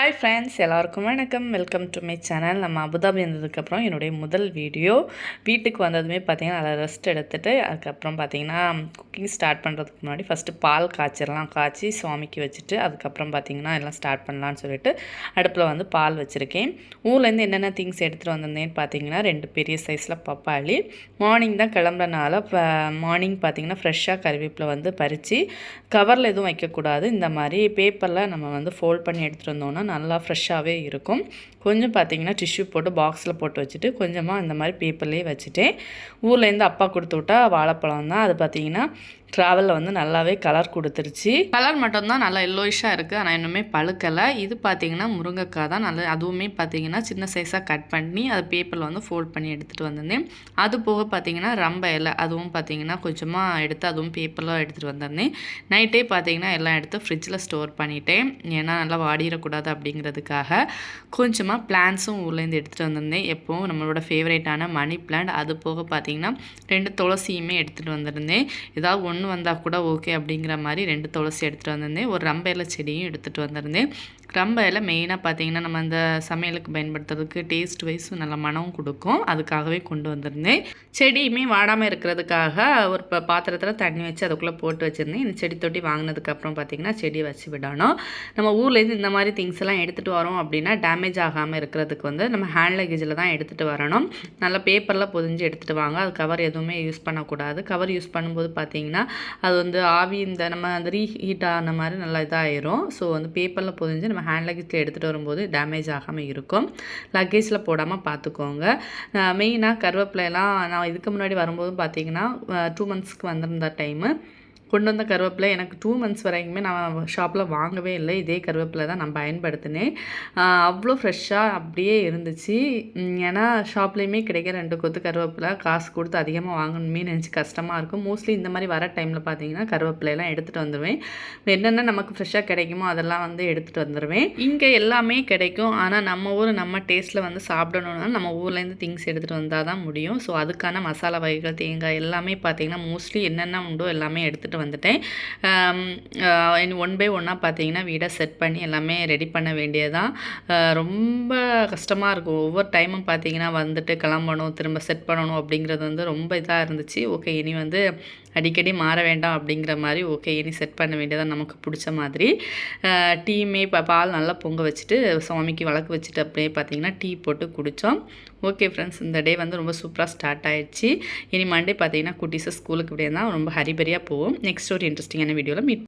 Hi friends எல்லாருக்கும் வணக்கம். Welcome to my channel நம்ம அபுதாபி வந்ததுக்கப்புறம் என்னுடைய முதல் வீடியோ. வீட்டுக்கு வந்ததுமே பார்த்தீங்கன்னா அதை ரெஸ்ட் எடுத்துகிட்டு அதுக்கப்புறம் பார்த்திங்கன்னா குக்கிங் ஸ்டார்ட் பண்ணுறதுக்கு முன்னாடி ஃபஸ்ட்டு பால் காய்ச்சிடலாம் காய்ச்சி சுவாமிக்கு வச்சுட்டு அதுக்கப்புறம் பார்த்திங்கன்னா எல்லாம் ஸ்டார்ட் பண்ணலான்னு சொல்லிட்டு அடுப்பில் வந்து பால் வச்சுருக்கேன். ஊர்லேருந்து என்னென்ன திங்ஸ் எடுத்துகிட்டு வந்திருந்தேன்னு பார்த்தீங்கன்னா ரெண்டு பெரிய சைஸில் பப்பாளி. மார்னிங் தான் கிளம்புறனால மார்னிங் பார்த்தீங்கன்னா ஃப்ரெஷ்ஷாக கருவேப்பில் வந்து பறித்து கவரில் எதுவும் வைக்கக்கூடாது. இந்த மாதிரி பேப்பரில் நம்ம வந்து ஃபோல்ட் பண்ணி எடுத்துகிட்டு வந்தோம்னா நல்லா ஃப்ரெஷ்ஷாகவே இருக்கும். கொஞ்சம் பார்த்தீங்கன்னா டிஷ்யூ போட்டு பாக்ஸில் போட்டு வச்சுட்டு கொஞ்சமாக இந்த மாதிரி பேப்பர்லேயே வச்சுட்டேன். ஊர்லேருந்து அப்பா கொடுத்து விட்டா வாழைப்பழம் தான். அது பார்த்தீங்கன்னா ட்ராவலில் வந்து நல்லாவே கலர் கொடுத்துருச்சு. கலர் மட்டும்தான் நல்லா எல்லோயிஷாக இருக்குது ஆனால் இன்னுமே பழுக்கலை. இது பார்த்தீங்கன்னா முருங்கைக்காய் தான். நல்ல அதுவுமே பார்த்தீங்கன்னா சின்ன சைஸாக கட் பண்ணி அது பேப்பரில் வந்து ஃபோல்ட் பண்ணி எடுத்துகிட்டு வந்திருந்தேன் அது போக பார்த்தீங்கன்னா ரம்ப இலை. அதுவும் பார்த்தீங்கன்னா கொஞ்சமாக எடுத்து அதுவும் பேப்பரில் எடுத்துகிட்டு வந்திருந்தேன் நைட்டே பார்த்தீங்கன்னா எல்லாம் எடுத்து ஃப்ரிட்ஜில் ஸ்டோர் பண்ணிட்டேன். ஏன்னா நல்லா வாடிடக்கூடாது அப்படிங்கிறதுக்காக கொஞ்சமாக பிளான்ஸும் ஊர்லேருந்து எடுத்துகிட்டு வந்திருந்தேன். எப்போவும் நம்மளோட ஃபேவரேட்டான மணி பிளான்ட் அது போக பார்த்தீங்கன்னா ரெண்டு துளசியுமே எடுத்துகிட்டு வந்திருந்தேன். ஏதாவது ஒன்று வந்தால் கூட ஓகே அப்படிங்கிற மாதிரி ரெண்டு துளசி எடுத்துகிட்டு வந்திருந்தேன். ஒரு ரம்பையில செடியும் எடுத்துகிட்டு வந்திருந்தேன். ரம்பையில் மெயினாக பார்த்தீங்கன்னா நம்ம அந்த சமையலுக்கு பயன்படுத்துறதுக்கு டேஸ்ட் வைஸும் நல்ல மனமும் கொடுக்கும். அதுக்காகவே கொண்டு வந்திருந்தேன். செடியுமே வாடாமல் இருக்கிறதுக்காக ஒரு ப பாத்திரத்தில் தண்ணி வச்சு அதுக்குள்ளே போட்டு வச்சுருந்தேன். இந்த செடி தொட்டி வாங்கினதுக்கப்புறம் பார்த்திங்கன்னா செடியை வச்சு விடணும். நம்ம ஊர்லேருந்து இந்த மாதிரி திங்ஸ் எல்லாம் எடுத்துகிட்டு வரோம் அப்படின்னா டேமேஜ் ஆகாமல் இருக்கிறதுக்கு வந்து நம்ம ஹேண்ட் லக்கேஜில் தான் எடுத்துகிட்டு வரணும். நல்லா பேப்பரில் பொதிஞ்சு எடுத்துகிட்டு வாங்க. அது கவர் எதுவுமே யூஸ் பண்ணக்கூடாது. கவர் யூஸ் பண்ணும்போது பார்த்தீங்கன்னா அது வந்து ஆவி இந்த நம்ம அந்த ரீஹீட் ஆன மாதிரி நல்லா இதாகிரும் ஸோ வந்து பேப்பரில் பொதிஞ்சு நம்ம ஹேண்ட் லக்கேஜில் எடுத்துகிட்டு வரும்போது டேமேஜ் ஆகாமல் இருக்கும். லக்கேஜில் போடாமல் பார்த்துக்கோங்க மெயினாக கருவேப்பிலையெல்லாம் நான் இதுக்கு முன்னாடி வரும்போது பார்த்தீங்கன்னா டூ மந்த்ஸ்க்கு வந்திருந்த டைமு கொண்டு வந்த கருவேப்பிலை எனக்கு டூ மந்த்ஸ் வரைக்குமே நான் ஷாப்பில் வாங்கவே இல்லை. இதே கருவேப்பிலை தான் நான் பயன்படுத்தினேன். அவ்வளோ ஃப்ரெஷ்ஷாக அப்படியே இருந்துச்சு. ஏன்னா ஷாப்லேயுமே கிடைக்கிற ரெண்டு கொத்து கருவேப்பிலை காசு கொடுத்து அதிகமாக வாங்கணுமே நினச்சி கஷ்டமாக இருக்கும். மோஸ்ட்லி இந்த மாதிரி வர டைமில் பார்த்தீங்கன்னா கருவேப்பிலையெல்லாம் எடுத்துகிட்டு வந்துடுவேன் என்னென்ன நமக்கு ஃப்ரெஷ்ஷாக கிடைக்குமோ அதெல்லாம் வந்து எடுத்துகிட்டு வந்துடுவேன் இங்கே எல்லாமே கிடைக்கும். ஆனால் நம்ம ஊர் நம்ம டேஸ்ட்டில் வந்து சாப்பிடணுன்னா நம்ம ஊர்லேருந்து திங்ஸ் எடுத்துகிட்டு வந்தால் தான் முடியும். ஸோ அதுக்கான மசாலா வகைகள் தேங்காய் எல்லாமே பார்த்திங்கன்னா மோஸ்ட்லி என்னென்ன உண்டோ எல்லாமே எடுத்துகிட்டு வந்துட்டேன். ஒன் பை ஒன்னாக பார்த்தீங்கன்னா வீடை செட் பண்ணி எல்லாமே ரெடி பண்ண வேண்டியதான் ரொம்ப கஷ்டமாக இருக்கும். ஒவ்வொரு டைமும் பார்த்தீங்கன்னா வந்துட்டு கிளம்பணும் திரும்ப செட் பண்ணணும் அப்படிங்கிறது வந்து ரொம்ப இதாக இருந்துச்சு. ஓகே இனி வந்து அடிக்கடி மாற வேண்டாம் அப்படிங்கிற மாதிரி ஓகே இனி செட் பண்ண வேண்டியதான் நமக்கு பிடிச்ச மாதிரி. டீயுமே இப்போ பால் நல்லா பொங்க வச்சுட்டு சுவாமிக்கு வழக்கு வச்சுட்டு அப்படியே பார்த்தீங்கன்னா டீ போட்டு குடித்தோம் ஓகே ஃப்ரெண்ட்ஸ் இந்த டே வந்து ரொம்ப சூப்பராக ஸ்டார்ட் ஆயிடுச்சு. இனி மண்டே பார்த்தீங்கன்னா குட்டீஸை ஸ்கூலுக்கு இப்படியே தான் ரொம்ப ஹரிபரியாக போவோம் நெக்ஸ்ட் ஒரு இன்ட்ரெஸ்டிங்கான வீடியோவில் மீட்